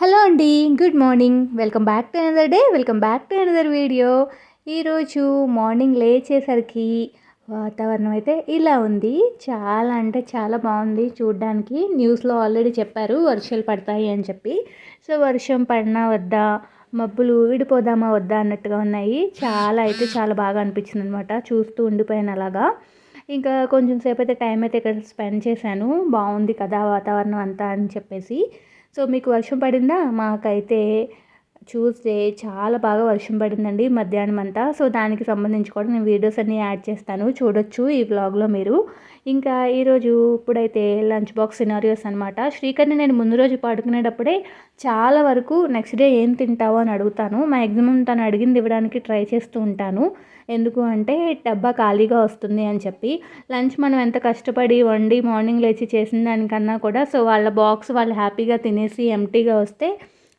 Hello అండి good morning. Welcome back to another day welcome back to another video. ఈరోజు morning లేచేసరికి వాతావరణం అయితే ఇలా ఉంది. చాలా అంటే చాలా బాగుంది చూడ్డానికి. న్యూస్లో ఆల్రెడీ చెప్పారు వర్షాలు పడతాయి అని చెప్పి. సో వర్షం పడినా వద్దా మబ్బులు విడిపోదామా వద్దా అన్నట్టుగా ఉన్నాయి. చాలా అయితే చాలా బాగా అనిపించింది అనమాట చూస్తూ ఉండిపోయాను అలాగా. ఇంకా కొంచెం సేపు అయితే టైం అయితే ఇక్కడ స్పెండ్ చేశాను. బాగుంది కదా వాతావరణం అంతా అని చెప్పేసి. సో మీకు వర్షం పడిందా? మాకైతే చూస్తే చాలా బాగా వర్షం పడిందండి మధ్యాహ్నం అంతా. సో దానికి సంబంధించి కూడా నేను వీడియోస్ అన్నీ యాడ్ చేస్తాను. చూడొచ్చు ఈ వ్లాగ్లో మీరు. ఇంకా ఈరోజు ఇప్పుడైతే లంచ్ బాక్స్ సినారియోస్ అనమాట శ్రీకర్ని నేను ముందు రోజు పడుకునేటప్పుడే చాలా వరకు నెక్స్ట్ డే ఏం తింటావో అని అడుగుతాను. మ్యాక్సిమం తను అడిగింది ఇవ్వడానికి ట్రై చేస్తూ ఉంటాను. ఎందుకు అంటే డబ్బా ఖాళీగా వస్తుంది అని చెప్పి. లంచ్ మనం ఎంత కష్టపడి వండి మార్నింగ్ లేచి చేసిన దానికన్నా కూడా సో వాళ్ళ బాక్స్ వాళ్ళు హ్యాపీగా తినేసి ఎంటీగా వస్తే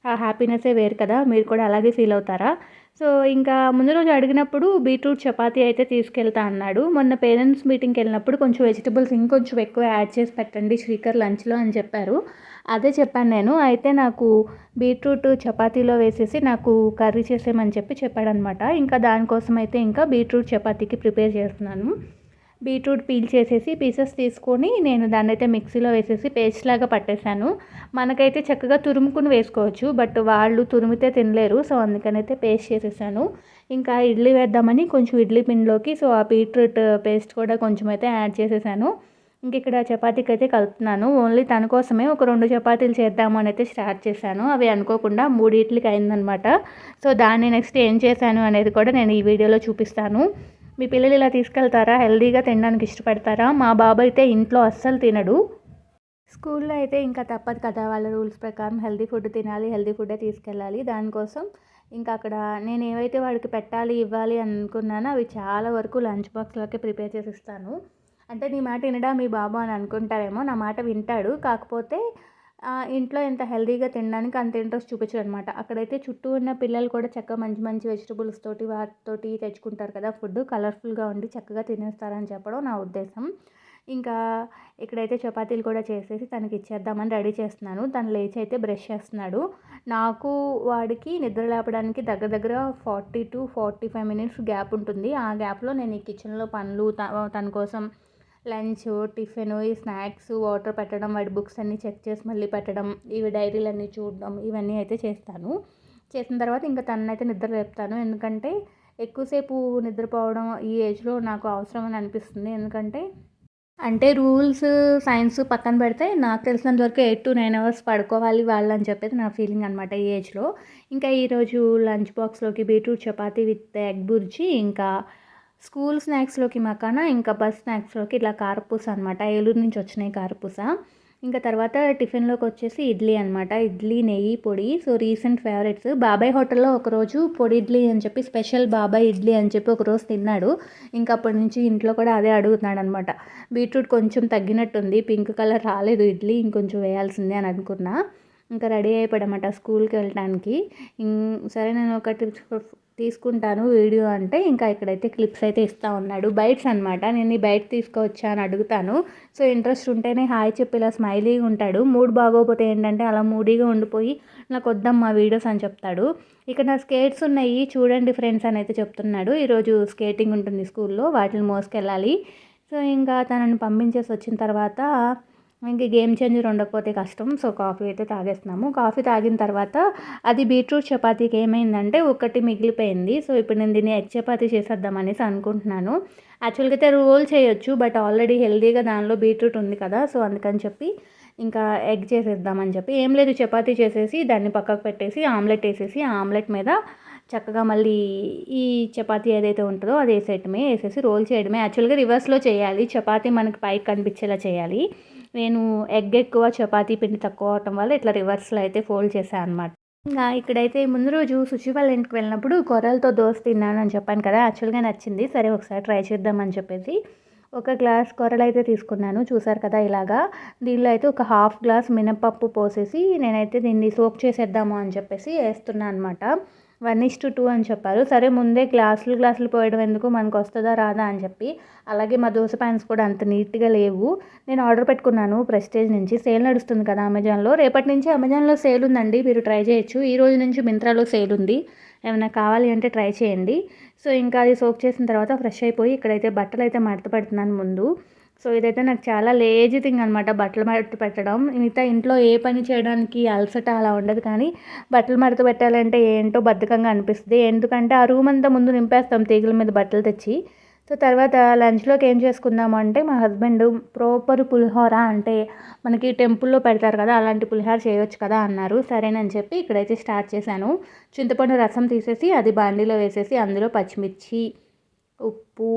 ఆ హ్యాపీనెస్సే వేరు కదా. మీరు కూడా అలాగే ఫీల్ అవుతారా? సో ఇంకా ముందు రోజు అడిగినప్పుడు బీట్రూట్ చపాతీ అయితే తీసుకెళ్తా అన్నాడు. మొన్న పేరెంట్స్ మీటింగ్కి వెళ్ళినప్పుడు కొంచెం వెజిటబుల్స్ ఇంకొంచెం ఎక్కువ యాడ్ చేసి పెట్టండి శ్రీకర్ లంచ్లో అని చెప్పారు. అదే చెప్పాను నేను. అయితే నాకు బీట్రూట్ చపాతీలో వేసేసి నాకు కర్రీ చేసేయమని చెప్పి చెప్పాడనమాట. ఇంకా దానికోసం అయితే ఇంకా బీట్రూట్ చపాతీకి ప్రిపేర్ చేస్తున్నాను. బీట్రూట్ పీల్ చేసేసి పీసెస్ తీసుకొని నేను దాన్ని అయితే మిక్సీలో వేసేసి పేస్ట్ లాగా పట్టేశాను. మనకైతే చక్కగా తురుముకుని వేసుకోవచ్చు బట్ వాళ్ళు తురిమితే తినలేరు సో అందుకనైతే పేస్ట్ చేసేసాను. ఇంకా ఇడ్లీ వేద్దామని కొంచెం ఇడ్లీ పిండిలోకి సో ఆ బీట్రూట్ పేస్ట్ కూడా కొంచెం అయితే యాడ్ చేసేసాను. ఇంక ఇక్కడ చపాతీకి అయితే కలుపుతున్నాను. ఓన్లీ తన కోసమే ఒక రెండు చపాతీలు చేద్దాము అని అయితే స్టార్ట్ చేశాను. అవి అనుకోకుండా మూడింటికి అయిందనమాట సో దాన్ని నెక్స్ట్ ఏం చేశాను అనేది కూడా నేను ఈ వీడియోలో చూపిస్తాను. మీ పిల్లలు ఇలా తీసుకెళ్తారా? హెల్దీగా తినడానికి ఇష్టపడతారా? మా బాబు అయితే ఇంట్లో అస్సలు తినడు. స్కూల్లో అయితే ఇంకా తప్పదు కదా. వాళ్ళ రూల్స్ ప్రకారం హెల్దీ ఫుడ్ తినాలి హెల్దీ ఫుడ్డే తీసుకెళ్ళాలి. దానికోసం ఇంకా అక్కడ నేను ఏవైతే వాడికి పెట్టాలి ఇవ్వాలి అనుకున్నానో అవి చాలా వరకు లంచ్ బాక్స్లోకి ప్రిపేర్ చేసి ఇస్తాను. అంటే నీ మాట వినడా మీ బాబు అని అనుకుంటారేమో నా మాట వింటాడు. కాకపోతే ఇంట్లో ఎంత హెల్దీగా తినడానికి అంత ఇంట్రెస్ట్ చూపించరు అనమాట అక్కడైతే చుట్టూ ఉన్న పిల్లలు కూడా చక్కగా మంచి మంచి వెజిటబుల్స్ తోటి వాటితోటి తెచ్చుకుంటారు కదా. ఫుడ్ కలర్ఫుల్గా ఉండి చక్కగా తినేస్తారని చెప్పడం నా ఉద్దేశం. ఇంకా ఇక్కడైతే చపాతీలు కూడా చేసేసి తనకి ఇచ్చేద్దామని రెడీ చేస్తున్నాను. తను లేచి అయితే బ్రష్ చేస్తున్నాడు. నాకు వాడికి నిద్ర లేపడానికి దగ్గర దగ్గర forty to forty five minutes gap ఉంటుంది. ఆ గ్యాప్లో నేను ఈ కిచెన్లో పనులు తన కోసం లంచ్ టిఫిన్ ఈ స్నాక్స్ వాటర్ పెట్టడం వాడి బుక్స్ అన్నీ చెక్ చేసి మళ్ళీ పెట్టడం ఇవి డైరీలు అన్నీ చూడడం ఇవన్నీ అయితే చేస్తాను. చేసిన తర్వాత ఇంకా తననైతే నిద్ర లేపుతాను. ఎందుకంటే ఎక్కువసేపు నిద్రపోవడం ఈ ఏజ్లో నాకు అవసరం అని అనిపిస్తుంది. ఎందుకంటే అంటే రూల్స్ సైన్స్ పక్కన పెడితే నాకు తెలిసినంత వరకు ఎయిట్ టు నైన్ అవర్స్ పడుకోవాలి వాళ్ళు అని చెప్పేది నా ఫీలింగ్ అనమాట ఈ ఏజ్లో. ఇంకా ఈరోజు లంచ్ బాక్స్లోకి beetroot chapati with egg bhurji ఇంకా స్కూల్ స్నాక్స్లోకి మకాన ఇంకా బస్ స్నాక్స్లోకి ఇట్లా కారపూస అనమాట ఏలూరు నుంచి వచ్చినాయి కారపూస. ఇంకా తర్వాత టిఫిన్లోకి వచ్చేసి ఇడ్లీ అనమాట ఇడ్లీ నెయ్యి పొడి. So recent favourites. బాబాయ్ హోటల్లో ఒకరోజు పొడి ఇడ్లీ అని చెప్పి స్పెషల్ బాబాయ్ ఇడ్లీ అని చెప్పి ఒకరోజు తిన్నాడు. ఇంకా అప్పటి నుంచి ఇంట్లో కూడా అదే అడుగుతున్నాడు అనమాట బీట్రూట్ కొంచెం తగ్గినట్టుంది. పింక్ కలర్ రాలేదు ఇడ్లీ. ఇంకొంచెం వేయాల్సిందే అని అనుకున్నా. ఇంకా రెడీ అయిపోయాడనమాట స్కూల్కి వెళ్ళటానికి. సరే నేను ఒకటి తీసుకుంటాను వీడియో అంటే ఇంకా ఇక్కడైతే క్లిప్స్ అయితే ఇస్తూ ఉన్నాడు. బైట్స్ అనమాట నేను ఈ బయట తీసుకొచ్చా అని అడుగుతాను. సో ఇంట్రెస్ట్ ఉంటేనే హాయ్ చెప్పి ఇలా స్మైలీగా ఉంటాడు. మూడ్ బాగోకపోతే ఏంటంటే అలా మూడీగా ఉండిపోయి నాకు వద్దమ్మా వీడియోస్ అని చెప్తాడు. ఇక్కడ నా స్కేట్స్ ఉన్నాయి. చూడండి ఫ్రెండ్స్ అని అయితే చెప్తున్నాడు. ఈరోజు స్కేటింగ్ ఉంటుంది స్కూల్లో. వాటిని మోసుకెళ్ళాలి. సో ఇంకా తనని పంపించేసి వచ్చిన తర్వాత ఇంక గేమ్ చేంజర్ ఉండకపోతే కష్టం. సో కాఫీ అయితే తాగేస్తున్నాము. కాఫీ తాగిన తర్వాత అది బీట్రూట్ చపాతీకి ఏమైందంటే ఒకటి మిగిలిపోయింది. సో ఇప్పుడు నేను దీన్ని ఎగ్ చపాతీ చేసేద్దాం అనేసి అనుకుంటున్నాను. యాక్చువల్గా అయితే రోల్ చేయొచ్చు బట్ ఆల్రెడీ హెల్దీగా దానిలో బీట్రూట్ ఉంది కదా. సో అందుకని చెప్పి ఇంకా ఎగ్ చేసేద్దామని చెప్పి. ఏం లేదు చపాతీ చేసేసి దాన్ని పక్కకు పెట్టేసి ఆమ్లెట్ వేసేసి ఆమ్లెట్ మీద చక్కగా మళ్ళీ ఈ చపాతీ ఏదైతే ఉంటుందో అది వేసేయటమే వేసేసి రోల్ చేయడమే. యాక్చువల్గా రివర్స్లో చేయాలి. చపాతీ మనకి పైకి కనిపించేలా చేయాలి. నేను ఎగ్ ఎక్కువ చపాతీ పిండి తక్కువ అవటం వల్ల ఇట్లా రివర్స్లో అయితే ఫోల్డ్ చేశాను అనమాట ఇంకా ఇక్కడైతే ముందు రోజు సుచి వాళ్ళ ఇంటికి వెళ్ళినప్పుడు కొర్రలతో దోశ తిన్నాను అని చెప్పాను కదా యాక్చువల్గా నచ్చింది. సరే ఒకసారి ట్రై చేద్దామని చెప్పేసి ఒక గ్లాస్ కొరలు అయితే తీసుకున్నాను. చూసారు కదా ఇలాగా. దీనిలో అయితే ఒక హాఫ్ గ్లాస్ మినపప్పు పోసేసి నేనైతే దీన్ని సోక్ చేసేద్దాము అని చెప్పేసి వేస్తున్నాను అనమాట వన్ ఇస్ టు టూ అని చెప్పారు. సరే ముందే గ్లాసులు గ్లాసులు పోయడం ఎందుకు? మనకు వస్తుందా రాదా అని చెప్పి. అలాగే మా దోశ ప్యాన్స్ కూడా అంత నీట్గా లేవు. నేను ఆర్డర్ పెట్టుకున్నాను ప్రెస్టేజ్ నుంచి. సేల్ నడుస్తుంది కదా అమెజాన్లో. రేపటి నుంచి అమెజాన్లో సేల్ ఉందండి. మీరు ట్రై చేయొచ్చు. ఈ రోజు నుంచి మింత్రాలో సేల్ ఉంది. ఏమైనా కావాలి అంటే ట్రై చేయండి. సో ఇంకా అది సోక్ చేసిన తర్వాత ఫ్రెష్ అయిపోయి ఇక్కడైతే బట్టలు అయితే మడత పెడుతున్నాను ముందు. సో ఇదైతే నాకు చాలా లేజీ థింగ్ అనమాట బట్టలు మడత పెట్టడం. మిగతా ఇంట్లో ఏ పని చేయడానికి అలసట అలా ఉండదు కానీ బట్టలు మడత పెట్టాలంటే ఏంటో బద్ధకంగా అనిపిస్తుంది. ఎందుకంటే ఆ రూమ్ అంతా ముందు నింపేస్తాం తీగల మీద బట్టలు తెచ్చి. సో తర్వాత లంచ్లోకి ఏం చేసుకుందాము అంటే మా హస్బెండ్ ప్రాపర్ పులిహోర అంటే మనకి టెంపుల్లో పెడతారు కదా అలాంటి పులిహోర చేయొచ్చు కదా అన్నారు. సరేనని చెప్పి ఇక్కడైతే స్టార్ట్ చేశాను. చింతపండు రసం తీసేసి అది బాండీలో వేసేసి అందులో పచ్చిమిర్చి ఉప్పు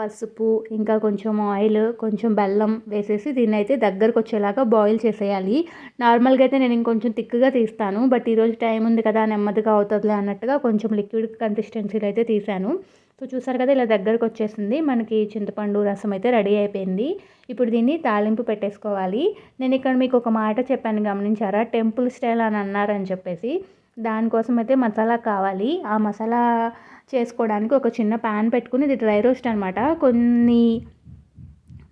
పసుపు ఇంకా కొంచెం ఆయిల్ కొంచెం బెల్లం వేసేసి దీన్ని అయితే దగ్గరకు వచ్చేలాగా బాయిల్ చేసేయాలి. నార్మల్గా అయితే నేను ఇంకొంచెం థిక్గా తీస్తాను బట్ ఈరోజు టైం ఉంది కదా నెమ్మదిగా అవుతుందిలే అన్నట్టుగా కొంచెం లిక్విడ్ కన్సిస్టెన్సీలో అయితే తీసాను. సో చూసారు కదా ఇలా దగ్గరకు వచ్చేసింది మనకి చింతపండు రసం అయితే రెడీ అయిపోయింది. ఇప్పుడు దీన్ని తాలింపు పెట్టేసుకోవాలి. నేను ఇక్కడ మీకు ఒక మాట చెప్పాను గమనించారా? టెంపుల్ స్టైల్ అని అన్నారని చెప్పేసి. దానికోసం అయితే మసాలా కావాలి. ఆ మసాలా చేసుకోవడానికి ఒక చిన్న ప్యాన్ పెట్టుకుని ఇది డ్రై రోస్ట్ అనమాట కొన్ని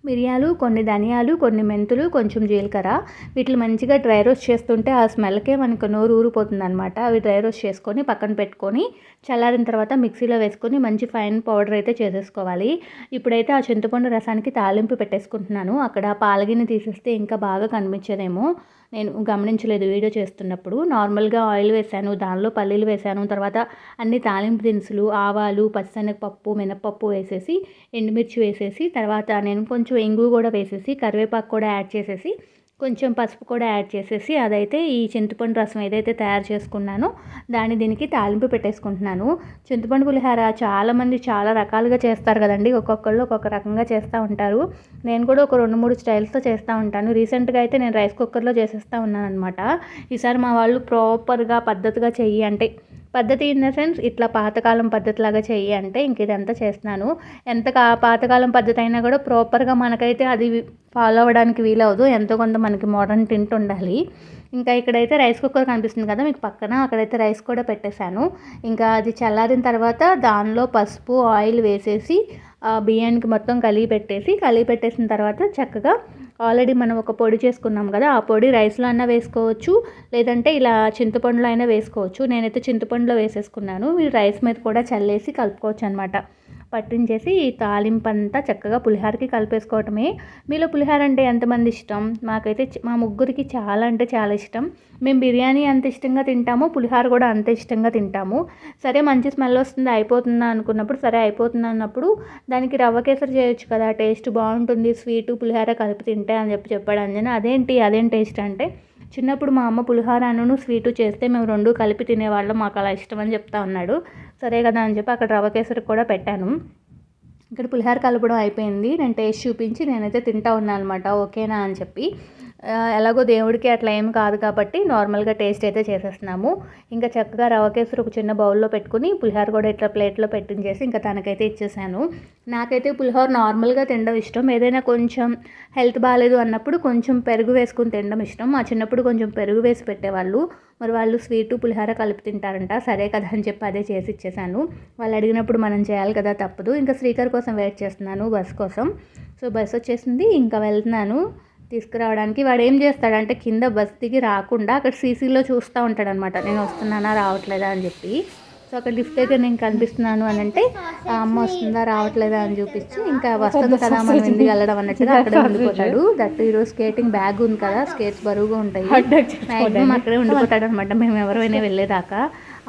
మిరియాలు కొన్ని ధనియాలు కొన్ని మెంతులు కొంచెం జీలకర్ర. వీటిని మంచిగా డ్రై రోస్ట్ చేస్తుంటే ఆ స్మెల్కే మనకు నోరు ఊరిపోతుంది అనమాట అవి డ్రై రోస్ట్ చేసుకొని పక్కన పెట్టుకొని చల్లారిన తర్వాత మిక్సీలో వేసుకొని మంచి ఫైన్ పౌడర్ అయితే చేసేసుకోవాలి. ఇప్పుడైతే ఆ చింతపండు రసానికి తాలింపు పెట్టేసుకుంటున్నాను. అక్కడ పాలగిని తీసేస్తే ఇంకా బాగా కనిపించేదేమో. నేను గమనించలేదు వీడియో చేస్తున్నప్పుడు. నార్మల్గా ఆయిల్ వేశాను దానిలో పల్లీలు వేశాను తర్వాత అన్ని తాలింపు దినుసులు ఆవాలు పచ్చిశనగపప్పు మినపప్పు వేసేసి ఎండుమిర్చి వేసేసి తర్వాత నేను కొంచెం ఎంగు కూడా వేసేసి కరివేపాకు కూడా యాడ్ చేసేసి కొంచెం పసుపు కూడా యాడ్ చేసేసి అదైతే ఈ చింతపండు రసం ఏదైతే తయారు చేసుకున్నానో దాన్ని దీనికి తాలింపు పెట్టేసుకుంటున్నాను. చింతపండు పులిహార చాలామంది చాలా రకాలుగా చేస్తారు కదండి. ఒక్కొక్కళ్ళు ఒక్కొక్క రకంగా చేస్తూ ఉంటారు. నేను కూడా ఒక రెండు మూడు స్టైల్స్తో చేస్తూ ఉంటాను. రీసెంట్గా అయితే నేను రైస్ కుక్కర్లో చేసేస్తూ ఉన్నాను అనమాట ఈసారి మా వాళ్ళు ప్రాపర్గా పద్ధతిగా చెయ్యి అంటే పద్ధతి ఇన్ ద సెన్స్ ఇట్లా పాతకాలం పద్ధతిలాగా చెయ్యి అంటే ఇంక ఇదంతా చేస్తున్నాను. ఎంత కా పాతకాలం పద్ధతి అయినా కూడా ప్రాపర్గా మనకైతే అది ఫాలో అవ్వడానికి వీలవదు ఎంతో కొంత మనకి మోడర్న్ టింట్ ఉండాలి. ఇంకా ఇక్కడైతే రైస్ కుక్కర్ కనిపిస్తుంది కదా మీకు పక్కన అక్కడైతే రైస్ కూడా పెట్టేశాను. ఇంకా అది చల్లారిన తర్వాత దానిలో పసుపు ఆయిల్ వేసేసి బియ్యానికి మొత్తం కలిగి పెట్టేసి కలిగి పెట్టేసిన తర్వాత చక్కగా ఆల్రెడీ మనం ఒక పొడి చేసుకున్నాం కదా ఆ పొడి రైస్లో అయినా వేసుకోవచ్చు లేదంటే ఇలా చింతపండులో అయినా వేసుకోవచ్చు. నేనైతే చింతపండులో వేసేసుకున్నాను. మీరు రైస్ మీద కూడా చల్లేసి కలుపుకోవచ్చు అనమాట పట్టించేసి ఈ తాలింపు అంతా చక్కగా పులిహారకి కలిపేసుకోవటమే. మీలో పులిహార అంటే ఎంతమంది ఇష్టం? మాకైతే మా ముగ్గురికి చాలా అంటే చాలా ఇష్టం. మేము బిర్యానీ అంత ఇష్టంగా తింటాము పులిహార కూడా అంత ఇష్టంగా తింటాము. సరే మంచి స్మెల్ వస్తుంది అయిపోతుందా అనుకున్నప్పుడు సరే అయిపోతుందా అన్నప్పుడు దానికి రవ్వ కేసరి చేయొచ్చు కదా టేస్ట్ బాగుంటుంది స్వీటు పులిహార కలిపి తింటే అని చెప్పి చెప్పాడు అంజన. అదేంటి అదేం టేస్ట్ అంటే చిన్నప్పుడు మా అమ్మ పులిహారాను స్వీటు చేస్తే మేము రెండు కలిపి తినేవాళ్ళం మాకు అలా ఇష్టం అని చెప్తా ఉన్నాడు సరే కదా అని చెప్పి అక్కడ రవ్వ కేసరి కూడా పెట్టాను. ఇక్కడ పులిహోర కలపడం అయిపోయింది. నేను టేస్ట్ చూపించి నేనైతే తింటా ఉన్నాను అనమాట ఓకేనా అని చెప్పి ఎలాగో దేవుడికి అట్లా ఏం కాదు కాబట్టి నార్మల్గా టేస్ట్ అయితే చేసేస్తున్నాము. ఇంకా చక్కగా రవ కేసరి ఒక చిన్న బౌల్లో పెట్టుకుని పులిహోర కూడా ఇట్లా ప్లేట్లో పెట్టించేసి ఇంకా తనకైతే ఇచ్చేసాను. నాకైతే పులిహోర నార్మల్గా తినడం ఇష్టం. ఏదైనా కొంచెం హెల్త్ బాగాలేదు అన్నప్పుడు కొంచెం పెరుగు వేసుకుని తినడం ఇష్టం. మా చిన్నప్పుడు కొంచెం పెరుగు వేసి పెట్టేవాళ్ళు. మరి వాళ్ళు స్వీటు పులిహోర కలిపి తింటారంట. సరే కదా అని చెప్పి అదే చేసి ఇచ్చేసాను. వాళ్ళు అడిగినప్పుడు మనం చేయాలి కదా తప్పదు. ఇంకా శ్రీకర్ కోసం వెయిట్ చేస్తున్నాను బస్ కోసం. సో బస్ వచ్చేసింది. ఇంకా వెళ్తున్నాను. తీసుకురావడానికి వాడు ఏం చేస్తాడంటే కింద బస్ దిగి రాకుండా అక్కడ సీసీలో చూస్తూ ఉంటాడనమాట. నేను వస్తున్నానా రావట్లేదా అని చెప్పి. సో అక్కడ లిఫ్ట్ అయితే నేను కనిపిస్తున్నాను అని అంటే ఆ అమ్మ వస్తుందా రావట్లేదా అని చూపించి ఇంకా వస్తుంది కదా మనం ఎందుకు వెళ్ళడం అన్నట్టుగా అక్కడే ఉండిపోతాడు. దట్ ఈరోజు స్కేటింగ్ బ్యాగ్ ఉంది కదా స్కేట్స్ బరువుగా ఉంటాయి. మ్యాక్సిమం అక్కడే ఉండిపోతాడు అనమాట మేము ఎవరైనా వెళ్ళేదాకా.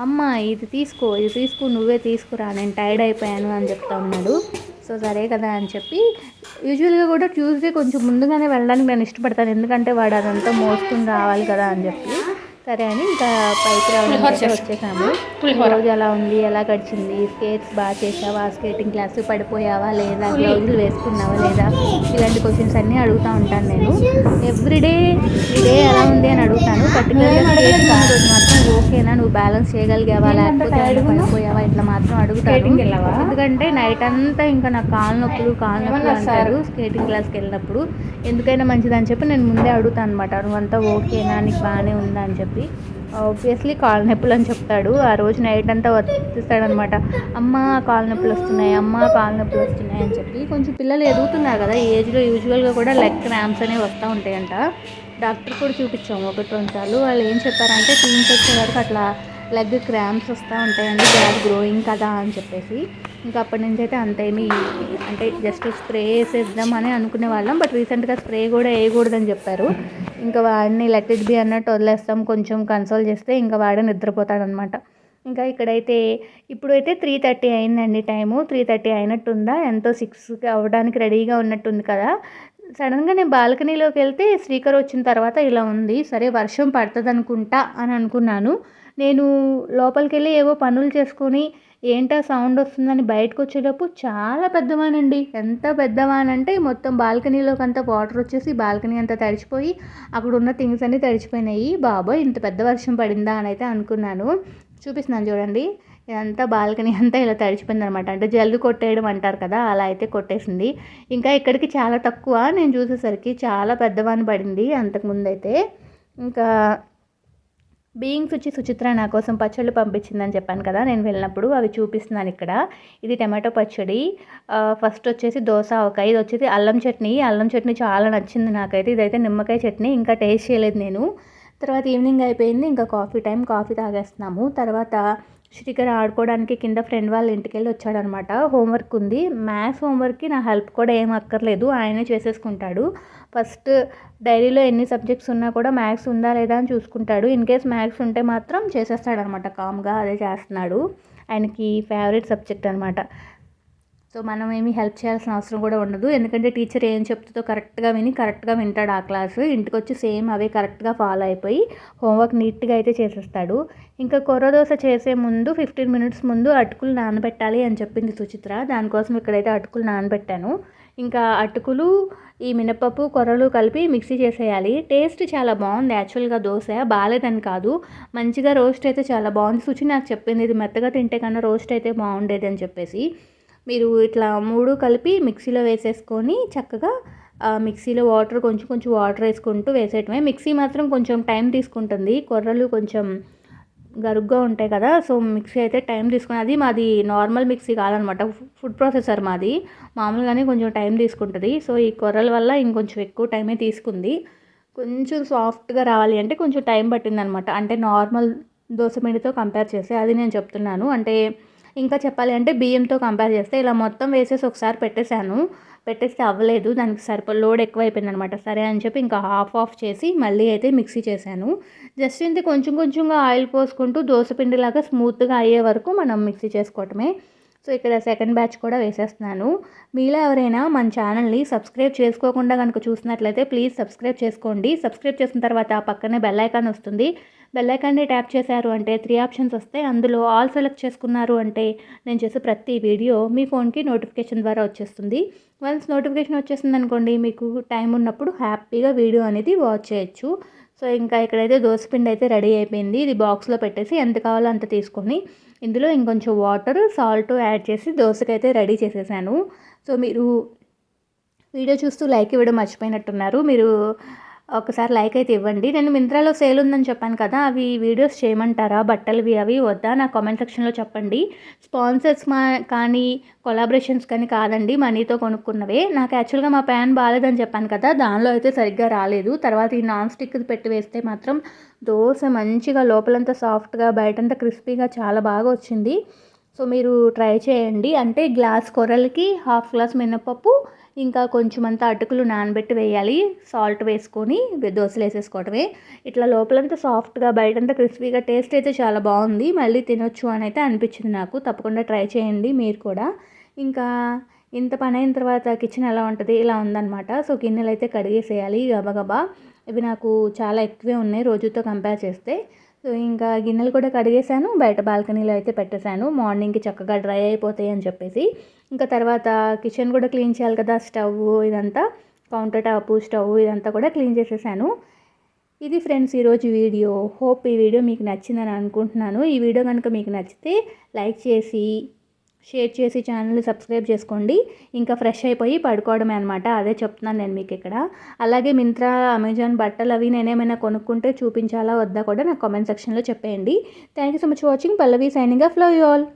అమ్మ ఇది తీసుకో ఇది తీసుకో నువ్వే తీసుకురా నేను టైర్డ్ అయిపోయాను అని చెప్తా ఉన్నాడు. సో సరే కదా అని చెప్పి యూజువల్గా కూడా ట్యూస్డే కొంచెం ముందుగానే వెళ్ళడానికి నేను ఇష్టపడతాను. ఎందుకంటే వాడు అదంతా మోసుకుని రావాలి కదా అని చెప్పి. సరే అని ఇంకా పైకి రావడం వచ్చేసాము. రోజు ఎలా ఉంది ఎలా గడిచింది? స్కేట్స్ బాగా చేసావా స్కేటింగ్ క్లాస్ పడిపోయావా లేదా? గ్లౌజులు వేసుకున్నావా లేదా? ఇలాంటి క్వశ్చన్స్ అన్నీ అడుగుతూ ఉంటాను నేను. ఎవ్రీడే ఈ డే ఎలా ఉంది అని అడుగుతాను. పర్టికులర్గా స్కేటింగ్ రోజు మాత్రం ఓకేనా నువ్వు బ్యాలెన్స్ చేయగలిగావా? లేకపోతే పడిపోయావా? ఇట్లా మాత్రం అడుగుతాను. ఎందుకంటే నైట్ అంతా ఇంకా నాకు కాళ్ళ నొప్పులు కాళ్ళ నొప్పులు అంటారు స్కేటింగ్ క్లాస్కి వెళ్ళినప్పుడు. ఎందుకైనా మంచిదని చెప్పి నేను ముందే అడుగుతాను అనమాట. నువ్వంతా ఓకేనా నీకు బాగానే ఉందా అని చెప్పి. చెప్పి ఆబ్వియస్లీ కాళ్ళ నొప్పులు అని చెప్తాడు. ఆ రోజు నైట్ అంతా వర్తిస్తాడనమాట అమ్మ కాళ్ళ నొప్పులు వస్తున్నాయి. అమ్మ కాళ్ళ నొప్పులు వస్తున్నాయి అని చెప్పి కొంచెం పిల్లలు ఎదుగుతున్నారు కదా ఏజ్లో యూజువల్గా కూడా లెగ్ క్రాంప్స్ అనేవి వస్తూ ఉంటాయంట. డాక్టర్ కూడా చూపించాము. ఒకటి రెండు సార్లు. వాళ్ళు ఏం చెప్పారంటే టీన్స్ వచ్చే వరకు అట్లా లెగ్ క్రాంప్స్ వస్తూ ఉంటాయండి. బ్యాగ్ గ్రోయింగ్ కదా అని చెప్పేసి. ఇంకా అప్పటి నుంచి అయితే అంతేమీ అంటే జస్ట్ స్ప్రే వేసేద్దాం అని అనుకునే వాళ్ళం. బట్ రీసెంట్గా స్ప్రే కూడా వేయకూడదని చెప్పారు. ఇంకా వాడిని లెట్ ఇట్ బి అన్నట్టు వదిలేస్తాం. కొంచెం కన్సోల్ చేస్తే ఇంకా వాడే నిద్రపోతాడనమాట. ఇంకా ఇక్కడైతే ఇప్పుడైతే త్రీ థర్టీ అయిందండి టైము త్రీ థర్టీ అయినట్టుందా? ఎంతో సిక్స్కి అవ్వడానికి రెడీగా ఉన్నట్టుంది కదా. సడన్గా నేను బాల్కనీలోకి వెళ్తే శ్రీకర్ వచ్చిన తర్వాత ఇలా ఉంది. సరే వర్షం పడుతుంది అనుకుంటా అని అనుకున్నాను. నేను లోపలికి వెళ్ళి ఏవో పనులు చేసుకొని ఏంటా సౌండ్ వస్తుందని బయటకు వచ్చేటప్పుడు చాలా పెద్దవానండి. ఎంత పెద్దవానంటే మొత్తం బాల్కనీలోకి అంతా వాటర్ వచ్చేసి బాల్కనీ అంతా తడిచిపోయి అక్కడ ఉన్న థింగ్స్ అన్నీ తడిచిపోయినాయి. బాబోయ్ ఇంత పెద్ద వర్షం పడిందా అని అయితే అనుకున్నాను. చూపిస్తున్నాను చూడండి. ఇదంతా బాల్కనీ అంతా ఇలా తడిచిపోయింది అనమాట అంటే జల్లు కొట్టేయడం అంటారు కదా అలా అయితే కొట్టేసింది. ఇంకా ఇక్కడికి చాలా తక్కువ. నేను చూసేసరికి చాలా పెద్దవాని పడింది అంతకుముందు అయితే ఇంకా బీయింగ్స్ వచ్చి సుచిత్ర నా కోసం పచ్చళ్ళు పంపించిందని చెప్పాను కదా నేను వెళ్ళినప్పుడు అవి చూపిస్తున్నాను ఇక్కడ. ఇది టమాటో పచ్చడి. ఫస్ట్ వచ్చేసి దోశ ఒక ఇది వచ్చేసి అల్లం చట్నీ. అల్లం చట్నీ చాలా నచ్చింది నాకైతే. ఇదైతే నిమ్మకాయ చట్నీ ఇంకా టేస్ట్ చేయలేదు నేను. తర్వాత ఈవినింగ్ అయిపోయింది ఇంకా కాఫీ టైం కాఫీ తాగేస్తున్నాము. తర్వాత శ్రీకర్ ఆడుకోవడానికి కింద ఫ్రెండ్ వాళ్ళ ఇంటికి వెళ్ళి వచ్చాడనమాట. హోంవర్క్ ఉంది. మ్యాథ్స్ హోంవర్క్కి నా హెల్ప్ కూడా ఏం అక్కర్లేదు. ఆయనే చేసేసుకుంటాడు. ఫస్ట్ డైరీలో ఎన్ని సబ్జెక్ట్స్ ఉన్నా కూడా మ్యాథ్స్ ఉందా లేదా అని చూసుకుంటాడు. ఇన్ కేస్ మ్యాథ్స్ ఉంటే మాత్రం చేసేస్తాడనమాట కామ్గా అదే చేస్తున్నాడు. ఆయనకి ఫేవరెట్ సబ్జెక్ట్ అనమాట. సో మనం ఏమీ హెల్ప్ చేయాల్సిన అవసరం కూడా ఉండదు. ఎందుకంటే టీచర్ ఏం చెప్తుందో కరెక్ట్గా విని కరెక్ట్గా వింటాడు ఆ క్లాసు. ఇంటికి వచ్చి సేమ్ అవే కరెక్ట్గా ఫాలో అయిపోయి హోంవర్క్ నీట్గా అయితే చేసేస్తాడు. ఇంకా కొర్రదోశ చేసే ముందు ఫిఫ్టీన్ మినిట్స్ ముందు అటుకులు నానబెట్టాలి అని చెప్పింది సుచిత్ర. దానికోసం ఇక్కడైతే అటుకులు నానబెట్టాను. ఇంకా అటుకులు ఈ మినపప్పు కొర్రలు కలిపి మిక్సీ చేసేయాలి. టేస్ట్ చాలా బాగుంది యాక్చువల్గా దోశ. బాగాలేదని కాదు. మంచిగా రోస్ట్ అయితే చాలా బాగుంది. సుచి నాకు చెప్పింది ఇది మెత్తగా తింటే కన్నా రోస్ట్ అయితే బాగుండేది అని చెప్పేసి. మీరు ఇట్లా మూడు కలిపి మిక్సీలో వేసేసుకొని చక్కగా మిక్సీలో వాటర్ కొంచెం కొంచెం వాటర్ వేసుకుంటూ వేసేయటమే. మిక్సీ మాత్రం కొంచెం టైం తీసుకుంటుంది. కొర్రలు కొంచెం గరుగ్గా ఉంటాయి కదా సో మిక్సీ అయితే టైం తీసుకుని అది మాది నార్మల్ మిక్సీ కాదనమాట ఫుడ్ ప్రాసెసర్ మాది మామూలుగానే కొంచెం టైం తీసుకుంటుంది. సో ఈ కొర్రల వల్ల ఇంకొంచెం ఎక్కువ టైమే తీసుకుంది. కొంచెం సాఫ్ట్గా రావాలి అంటే కొంచెం టైం పట్టిందనమాట. అంటే నార్మల్ దోశ పిండితో కంపేర్ చేస్తే అది నేను చెప్తున్నాను. అంటే ఇంకా చెప్పాలి అంటే బియ్యంతో కంపేర్ చేస్తే ఇలా మొత్తం వేసేసి ఒకసారి పెట్టేశాను. పెట్టేస్తే అవ్వలేదు దానికి సరిపో లోడ్ ఎక్కువైపోయింది అనమాట సరే అని చెప్పి ఇంకా హాఫ్ ఆఫ్ చేసి మళ్ళీ అయితే మిక్సీ చేశాను. జస్ట్ ఇంత కొంచెం కొంచెంగా ఆయిల్ పోసుకుంటూ పిండిలాగా స్మూత్గా అయ్యే వరకు మనం మిక్సీ చేసుకోవటమే. సో ఇక్కడ సెకండ్ బ్యాచ్ కూడా వేసేస్తున్నాను. మీలో ఎవరైనా మన ఛానల్ని సబ్స్క్రైబ్ చేసుకోకుండా కనుక చూసినట్లయితే ప్లీజ్ సబ్స్క్రైబ్ చేసుకోండి. సబ్స్క్రైబ్ చేసిన తర్వాత పక్కనే బెల్ ఐకాన్ వస్తుంది. బెల్ ఐకాన్ని ట్యాప్ చేశారు అంటే త్రీ ఆప్షన్స్ వస్తాయి. అందులో ఆల్ సెలెక్ట్ చేసుకున్నారు అంటే నేను చేసే ప్రతి వీడియో మీ ఫోన్కి నోటిఫికేషన్ ద్వారా వచ్చేస్తుంది. వన్స్ నోటిఫికేషన్ వచ్చేసింది అనుకోండి మీకు టైం ఉన్నప్పుడు హ్యాపీగా వీడియో అనేది వాచ్ చేయొచ్చు. సో ఇంకా ఇక్కడైతే దోసపిండి అయితే రెడీ అయిపోయింది. ఇది బాక్స్లో పెట్టేసి ఎంత కావాలో అంత తీసుకొని ఇందులో ఇంకొంచెం వాటర్ సాల్ట్ యాడ్ చేసి దోశకైతే రెడీ చేసేసాను. సో మీరు వీడియో చూస్తూ లైక్ ఇవ్వడం మర్చిపోయినట్టున్నారు. మీరు ఒకసారి లైక్ అయితే ఇవ్వండి. నేను మింత్రాలో సేల్ ఉందని చెప్పాను కదా అవి వీడియోస్ చేయమంటారా? బట్టలవి అవి వద్దా? నా కామెంట్ సెక్షన్లో చెప్పండి. స్పాన్సర్స్ మా కానీ కొలాబరేషన్స్ కానీ కాదండి మనీతో కొనుక్కున్నవే. నాకు యాక్చువల్గా మా ప్యాన్ బాగాలేదని చెప్పాను కదా దానిలో అయితే సరిగ్గా రాలేదు. తర్వాత ఈ నాన్ స్టిక్ పెట్టి వేస్తే మాత్రం దోశ మంచిగా లోపలంతా సాఫ్ట్గా బయటంతా క్రిస్పీగా చాలా బాగా వచ్చింది. సో మీరు ట్రై చేయండి. అంటే గ్లాస్ కొరలకి హాఫ్ గ్లాస్ మినపప్పు ఇంకా కొంచెం అంతా అటుకులు నానబెట్టి వేయాలి. సాల్ట్ వేసుకొని దోశలు వేసేసుకోవటమే ఇట్లా లోపలంతా సాఫ్ట్గా బయటంతా క్రిస్పీగా టేస్ట్ అయితే చాలా బాగుంది. మళ్ళీ తినొచ్చు అని అయితే అనిపించింది నాకు. తప్పకుండా ట్రై చేయండి మీరు కూడా. ఇంకా ఇంత పని అయిన తర్వాత కిచెన్ ఎలా ఉంటుంది? ఇలా ఉందన్నమాట. సో గిన్నెలు అయితే కడిగేసేయాలి గబగబా. ఇవి నాకు చాలా ఎక్కువే ఉన్నాయి రోజుతో కంపేర్ చేస్తే. సో ఇంకా గిన్నెలు కూడా కడిగేశాను. బయట బాల్కనీలో అయితే పెట్టేశాను. మార్నింగ్కి చక్కగా డ్రై అయిపోతాయి అని చెప్పేసి. ఇంకా తర్వాత కిచెన్ కూడా క్లీన్ చేయాలి కదా స్టవ్ ఇదంతా కౌంటర్ టాప్ స్టవ్ ఇదంతా కూడా క్లీన్ చేసేసాను. ఇది ఫ్రెండ్స్ ఈరోజు వీడియో. హోప్ ఈ వీడియో మీకు నచ్చిందని అనుకుంటున్నాను. ఈ వీడియో కనుక మీకు నచ్చితే లైక్ చేసి షేర్ చేసి ఛానల్ని సబ్స్క్రైబ్ చేసుకోండి. ఇంకా ఫ్రెష్ అయిపోయి పడుకోవడమే అనమాట అదే చెప్తున్నాను నేను మీకు ఇక్కడ. అలాగే మింత్రా అమెజాన్ బట్టలు అవి నేనేమైనా కొనుక్కుంటే చూపించాలా వద్దా కూడా నాకు కామెంట్ సెక్షన్లో చెప్పేయండి. Thank you so much watching Pallavi signing off love you all